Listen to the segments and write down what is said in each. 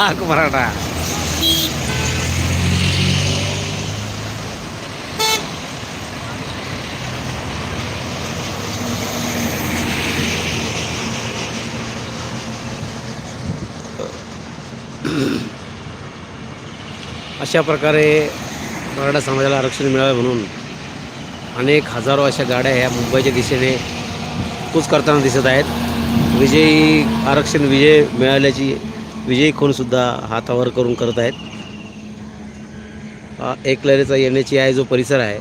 लाख मराठा. अशा प्रकारे मराठा समाजाला आरक्षण मिळावे म्हणून अनेक हजारो अशा गाड्या ह्या मुंबईच्या दिशेने कूच करताना दिसत आहेत. विजयी आरक्षण विजय मिळाल्याची विजयी खूणसुद्धा हातावर करून करत आहेत. हा एकलरीचा येण्याची आहे जो परिसर आहे.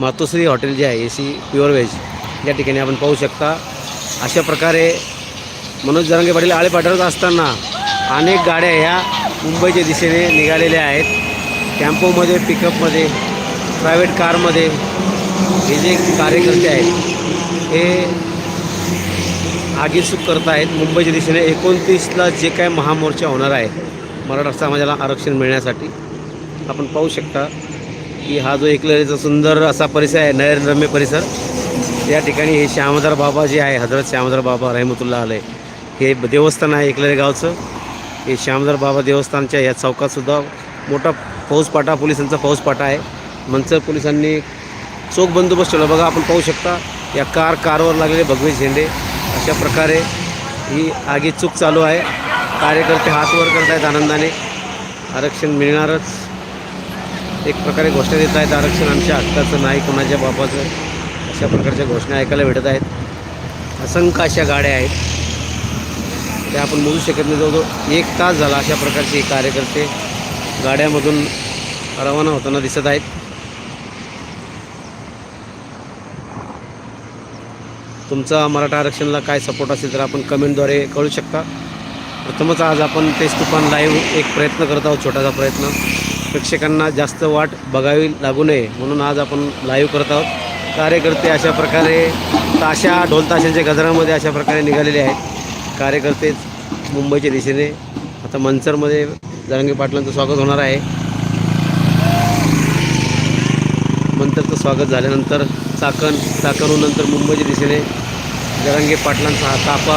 मातोश्री हॉटेल जे आहे ए सी प्युअर व्हेज या ठिकाणी आपण पाहू शकता. अशा प्रकारे मनोज जरांगे पाटील आळे पाठवत असताना अनेक गाड्या ह्या मुंबईच्या दिशेने निघालेल्या आहेत. टॅम्पोमध्ये पिकअपमध्ये प्रायव्हेट कारमध्ये हे जे कार्यकर्ते आहेत हे आगेसूक करत आहेत मुंबईच्या दिशेने एकोणतीसला जे काय महामोर्चा होणार आहे मराठा समाजाला आरक्षण मिळण्यासाठी आपण पाहू शकता की हा जो एकलरीचा सुंदर असा परिसर आहे नयनरम्य परिसर या ठिकाणी हे श्यामदार बाबा जे आहे हजरत श्यामदार बाबा रहमतुल्ला आलय. हे देवस्थान आहे एकलरे गावचं. हे श्यामदार बाबा देवस्थानच्या या चौकातसुद्धा मोठा फौजपाटा पोलिसांचा फौजपाटा आहे. मंचर पोलिसांनी चोख बंदोबस्त ठेवला. बघा आपण पाहू शकता या कार कारवर लागलेले भगवे झेंडे. अशा प्रकारे ही आगी चूक चालू आहे. कार्यकर्ते हात वर करत आहेत आनंदाने. आरक्षण मिळणारच. एक प्रकारे घोषणा देत आहेत आरक्षण आमच्या हक्काचं नाही कोणाच्या बापाचं. अशा प्रकारच्या घोषणा ऐकायला भेटत आहेत. असंख्य अशा गाड्या आहेत. त्या आपण बोलू शकत नाही. जवळजवळ एक तास झाला अशा प्रकारचे कार्यकर्ते गाड्यामधून रवाना होताना दिसत आहेत. तुमचा मराठा आरक्षणाला काय सपोर्ट असेल तर आपण कमेंटद्वारे कळू शकता. प्रथमच आज आपण तेच तुफान लाईव्ह एक प्रयत्न करत आहोत छोटासा प्रयत्न. प्रेक्षकांना जास्त वाट बघावी लागू नये म्हणून आज आपण लाईव्ह करत आहोत. कार्यकर्ते अशा प्रकारे ताशा ढोल ताशांच्या गजरामध्ये अशा प्रकारे निघालेले आहेत. कार्यकर्तेच मुंबईच्या दिशेने. आता मंचरमध्ये जरांगे पाटलांचं स्वागत होणार आहे. स्वागत झाल्यानंतर चाकण चाकणहून नंतर मुंबईच्या दिशेने जरांगे पाटलांचा हा ताफा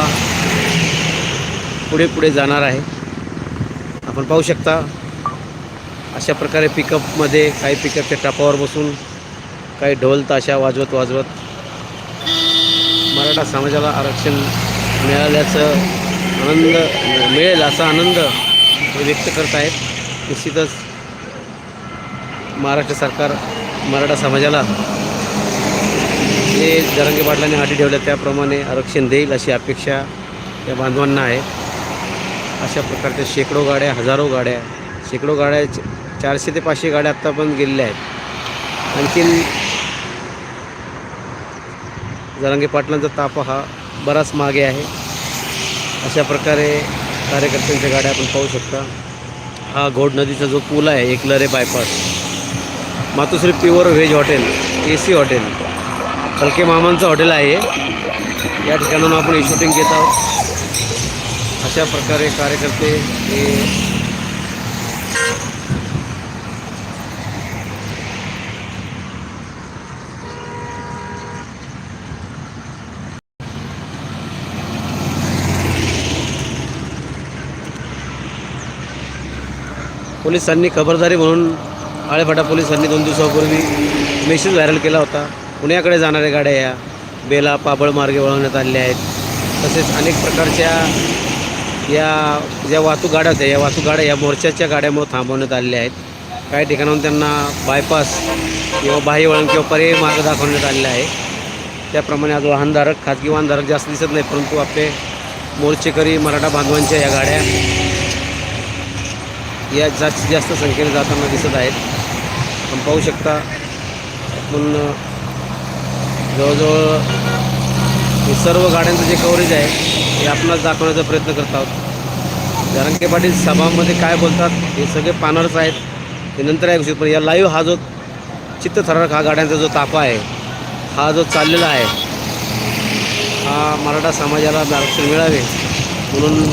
पुढे पुढे जाणार आहे. आपण पाहू शकता अशा प्रकारे पिकअपमध्ये काही पिकअपच्या टापावर बसून काही ढोल ताशा वाजवत वाजवत मराठा समाजाला आरक्षण मिळाल्याचं आनंद मिळेल असा आनंद व्यक्त करत आहेत. निश्चितच महाराष्ट्र सरकार मराठा समाजाला जे जरंगे पाटलांनी हाती ठेवल्या त्याप्रमाणे आरक्षण देईल अशी अपेक्षा या बांधवांना आहे. अशा प्रकारच्या शेकडो गाड्या हजारो गाड्या शेकडो गाड्या चारशे ते पाचशे गाड्या आत्ता पण गेलेल्या आहेत. आणखीन जरांगे पाटलांचा ताफा हा बराच मागे आहे. अशा प्रकारे कार्यकर्त्यांच्या गाड्या आपण पाहू शकता. हा घोड नदीचा जो पूल आहे Eklare bypass. Matoshri pure veg hotel A C hotel. खलके मामांचं हॉटेल आहे. या ठिकाणाहून आपण हे शूटिंग घेत आहोत. अशा प्रकारे कार्यकर्ते हे पोलिसांनी खबरदारी म्हणून आळेफाटा पोलिसांनी दोन दिवसापूर्वी मेसेज व्हायरल केला होता. पुण्याकडे जाणाऱ्या गाड्या या बेला पाबळ मार्गे वळवण्यात आलेल्या आहेत. तसेच अनेक प्रकारच्या या ज्या वाहतूक गाड्या होत्या या वाहतूक गाड्या या मोर्चाच्या गाड्यामुळे थांबवण्यात आलेल्या आहेत. काही ठिकाणाहून त्यांना बायपास किंवा बाह्य वळण किंवा पर्यायी मार्ग दाखवण्यात आलेला आहे. त्याप्रमाणे आज वाहनधारक खाजगी वाहनधारक जास्त दिसत नाही परंतु आपले मोर्चेकरी मराठा बांधवांच्या या गाड्या या जास्तीत जास्त संख्येने जाताना दिसत आहेत. आपण पाहू शकता. आपण जवळजवळ हे सर्व गाड्यांचं जे कव्हरेज आहे हे आपणास दाखवण्याचा प्रयत्न करत आहोत. जरांगे पाटील सभामध्ये काय बोलतात हे सगळे पानर्स आहेत. हे नंतर ऐकू शकतो पण या लाईव्ह हा जो चित्तथरारक हा गाड्यांचा जो ताफा आहे हा जो चाललेला आहे हा मराठा समाजाला आरक्षण मिळावे. म्हणून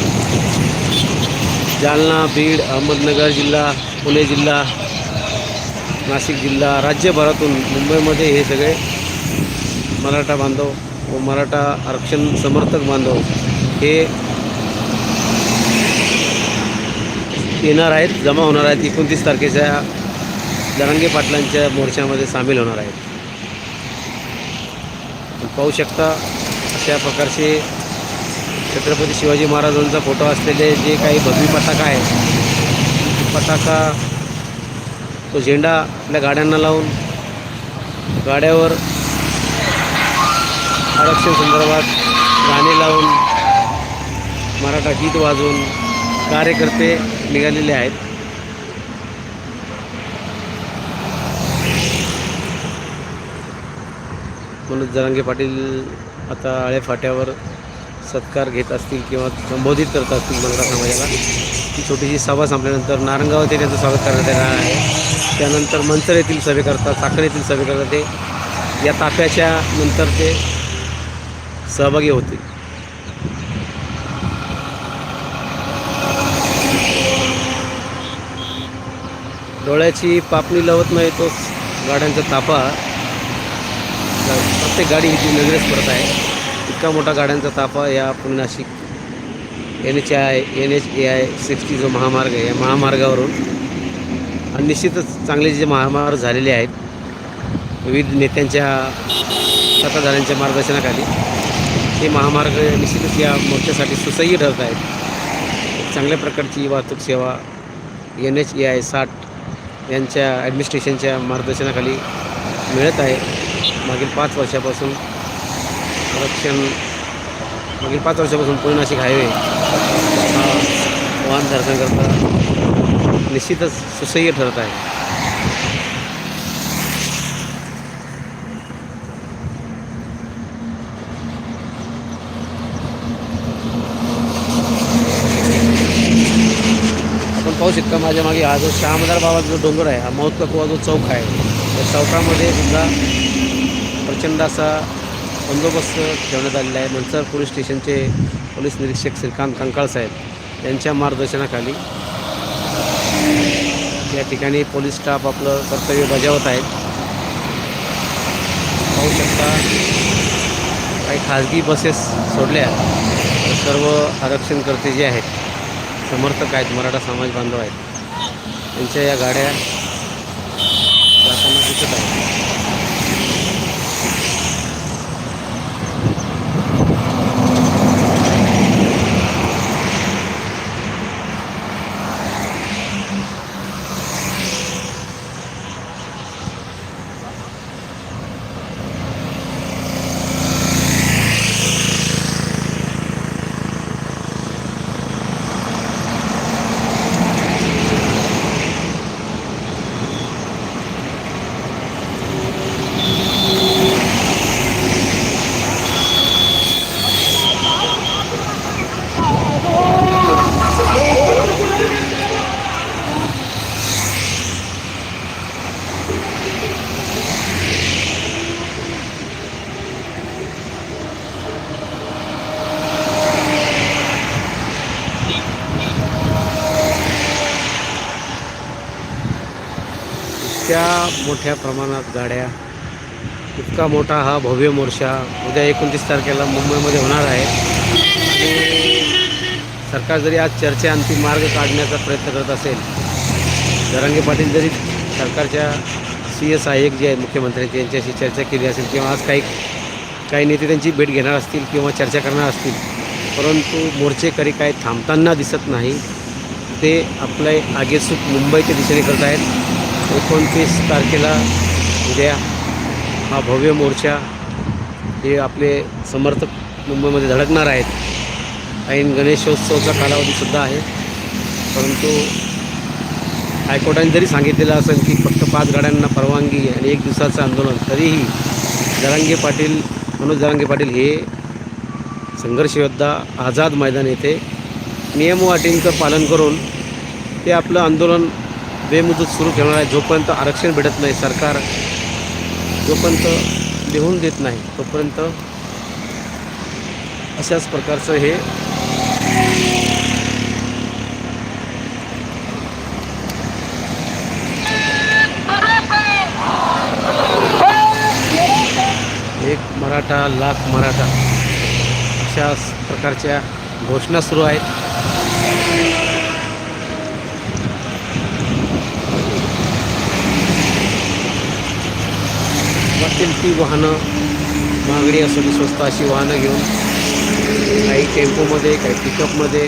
जालना बीड अहमदनगर जिल्हा पुणे जिल्हा नाशिक जिल्हा राज्यभरातून मुंबईमध्ये हे सगळे मराठा बांधव व मराठा आरक्षण समर्थक बांधव हे येणार आहेत जमा होणार आहेत. एकोणतीस तारखेच्या दरंगे पाटलांच्या मोर्चामध्ये सामील होणार आहेत. पाहू शकता अशा प्रकारचे छत्रपती शिवाजी महाराजांचा फोटो असलेले जे काही भगवी पताका आहे पताका तो झेंडा आपल्या गाड्यांना लावून गाड्यावर आरक्षण संदर्भात गाणे लावून मराठा गीत वाजवून कार्यकर्ते निघालेले आहेत. मनोज जरांगे पाटील आता आळे फाट्यावर सत्कार घेत असतील किंवा संबोधित करत असतील मराठा समाजाला ती छोटीशी सभा संपल्यानंतर नारंगाव येथे त्यांचं स्वागत करण्यात येणार आहे. त्यानंतर मंचर येथील सभे करतात साखर येथील सभे करतात. ते या ताफ्याच्या नंतर ते सहभागी होतील. डोळ्याची पापणी लावत नाही तो गाड्यांचा ताफा. प्रत्येक गाडी ही नजरेस पडत आहे इतका मोठा गाड्यांचा ताफा या Pune Nashik N H I N H A I sixty जो महामार्ग आहे या महामार्गावरून आणि निश्चितच चांगले जे महामार्ग झालेले आहेत विविध नेत्यांच्या सत्ताधाऱ्यांच्या मार्गदर्शनाखाली हे महामार्ग निश्चितच या मोर्चासाठी सुसह्य ठरत आहेत. चांगल्या प्रकारची वाहतूक सेवा एन एच ए आय साठ यांच्या ॲडमिनिस्ट्रेशनच्या मार्गदर्शनाखाली मिळत आहे. मागील पाच वर्षापासून आरक्षण मागील पाच वर्षापासून पुणे नाशिक हायवे हा वाहनधारकांकरता निश्चितच सुसह्य ठरत आहे. आपण पाहू शकता माझ्या मागे हा जो शहामदार बाबाचा जो डोंगर आहे हा मौत जो चौक आहे त्या चौकामध्ये सुद्धा प्रचंड असा बंदोबस्त ठेवण्यात आलेला आहे. मनसर पोलीस स्टेशनचे पोलीस निरीक्षक श्रीकांत कंकाळ साहेब यांच्या मार्गदर्शनाखाली या ठिकाणी पोलीस स्टाफ आपलं कर्तव्य बजावत आहेत. पाहू शकता काही खाजगी बसेस सोडल्या तर सर्व आरक्षणकर्ते जे आहेत समर्थक आहेत मराठा समाज बांधव आहेत त्यांच्या या गाड्या जाताना दिसत आहेत. इतक्या मोठ्या प्रमाणात गाड्या इतका मोठा हा भव्य मोर्चा उद्या एकोणतीस तारखेला मुंबईमध्ये होणार आहे. आणि सरकार जरी आज चर्चा अंतिम मार्ग काढण्याचा प्रयत्न करत असेल जरांगे पाटील जरी सरकारच्या सी एस आय एक जे आहेत मुख्यमंत्री यांच्याशी चर्चा केली असेल किंवा आज काही काही नेते त्यांची भेट घेणार असतील किंवा चर्चा करणार असतील परंतु मोर्चेकरी काही थांबताना दिसत नाही ते आपले आगेसूक मुंबईच्या दिशेने करत आहेत. एकोणतीस तारखेला उद्या हा भव्य मोर्चा हे आपले समर्थक मुंबईमध्ये धडकणार आहेत. ऐन गणेशोत्सवचा कालावधीसुद्धा आहे. परंतु हायकोर्टाने जरी सांगितलेलं असेल की फक्त पाच गाड्यांना परवानगी आणि एक दिवसाचं आंदोलन तरीही जरांगे पाटील मनोज जरांगे पाटील हे संघर्ष योद्धा आझाद मैदान येथे नियम व अटींचं पालन करून ते आपलं आंदोलन बेमुदत सुरू ठेवणार आहे. जोपर्यंत आरक्षण भेटत नाही सरकार जोपर्यंत लिहून देत नाही तोपर्यंत अशाच प्रकारचं हे एक मराठा लाख मराठा अशा प्रकारच्या घोषणा सुरू आहेत. वाटेल ती वाहनं महागडी असो स्वस्त अशी वाहनं घेऊन काही टेम्पोमध्ये काही पिकअपमध्ये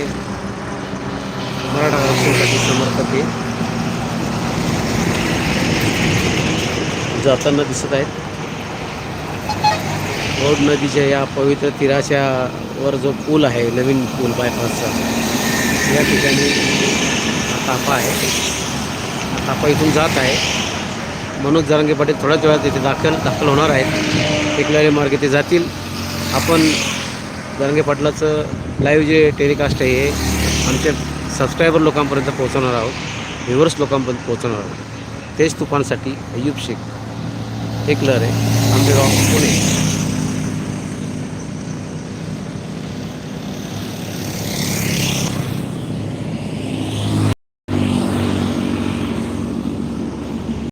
मराठा आरक्षणासाठी समर्थक हे जाताना दिसत आहेत. रोड नदीच्या या पवित्र तीराच्या वर जो पूल आहे नवीन पूल बायपासचा या ठिकाणी हा ताफा आहे. हा ताफा इथून जात आहे. मनोज जरांगे पाटील थोड्याच वेळात इथे दाखल दाखल होणार आहेत. टेकलारी मार्ग ते जातील. आपण जरांगे पाटलाचं लाईव्ह जे टेलिकास्ट आहे हे आमच्या सबस्क्रायबर लोकांपर्यंत पोहोचवणार आहोत. व्ह्युअर्स लोकांपर्यंत पोहोचवणार आहोत. तेच तुफानसाठी अय्यूब शेख टेकलर आहे गाव पुणे.